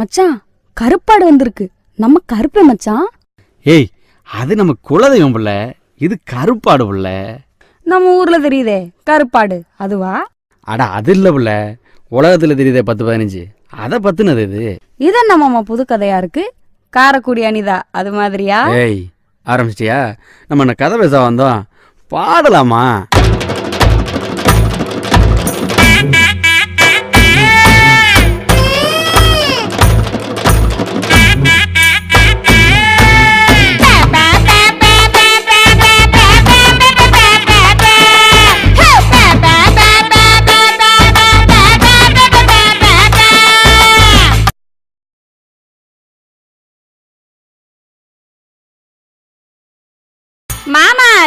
மச்சான் கருப்பாடு வந்திருக்கு. நம்ம கருப்பு மச்சான்? ஏய் அது நம்ம குலதெய்வம் புள்ள. இது கருப்பாடு புள்ள. நம்ம ஊர்ல தெரியுதே கருப்பாடு. அதுவா? அட அது இல்லை புள்ள. உலகத்தில் தெரியுதே பத்து பதினஞ்சு. அதை பத்துனது இது. இது என்ன மாமா புது கதையா இருக்கு? காரக்குடி அனிதா அது மாதிரியா? ஏய் ஆரம்பிச்சிட்டியா? நம்ம என்ன கதை பேச வந்தோம்? பாடலாமா?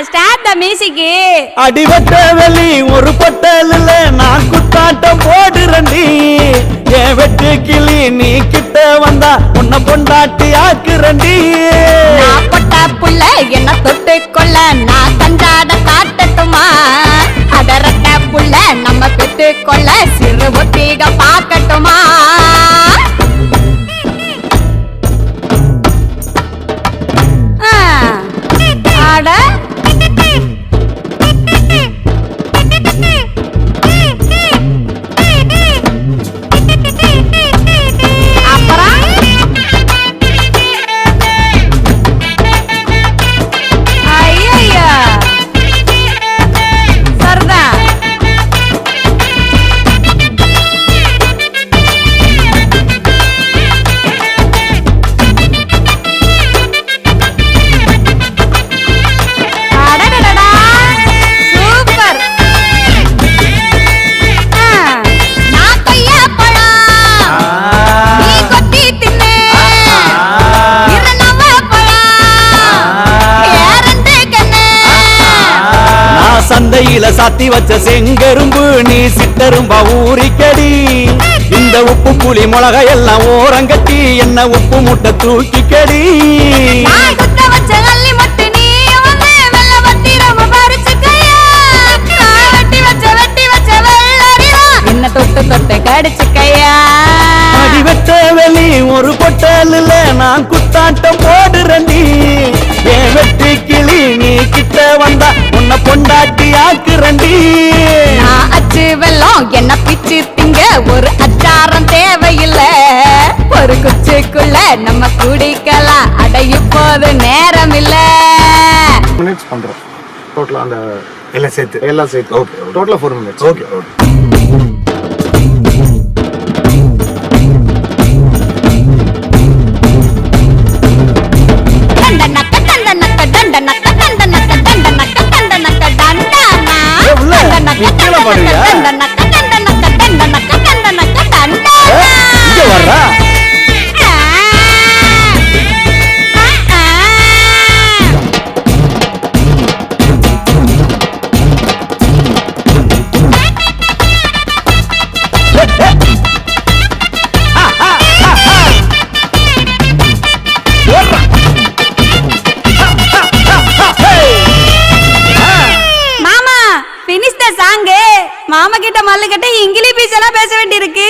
ஸ்டார்ட் த மியூசிக் அடிவட்ட வெளி ஒரு பொட்டலில் நான் குத்தாட்டம் போடுறண்டி என் வெட்டு கிளி நீ கிட்ட வந்தா உன்னை பொண்டாட்டி ஆக்குறண்டி நான் பொட்ட புள்ள என்ன தொட்டு கொள்ள நான் கண்டாட காட்டட்டுமா? அதரட்ட புள்ள நம்ம பெத்து கொள்ள சந்தையில சாத்தி வச்ச செங்கரும்பு நீ சிட்டரும்பா ஊறிக்கடி. இந்த உப்பு புளி மிளகா எல்லாம் ஓரங்கட்டி என்ன உப்பு முட்டை தூக்கிக்கடி. நீ ஒரு பொட்டலில் நான் குத்தாட்டம் போடுறண்டி என் வெட்டி கிளி நீ கிட்ட வந்தா நான் அச்சு வெல்லம் என்ன பிச்சு திங்க. ஒரு அச்சாரம் தேவையில்ல. ஒரு குச்சிக்குள்ள நம்ம குடிக்கலாம். அட இப்போது நேரம் இல்ல மினிட்ஸ் பண்றோம். டோட்டலா அந்த எல்லாம் சேர்த்து. எல்லாம் சேர்த்து. ஓகே டோட்டலா ஃபோர் மினிட்ஸ் ஓகே ஓகே மாமா கிட்ட மல்லு கட்ட இங்கிலீஷ் பேச வேண்டியிருக்கு.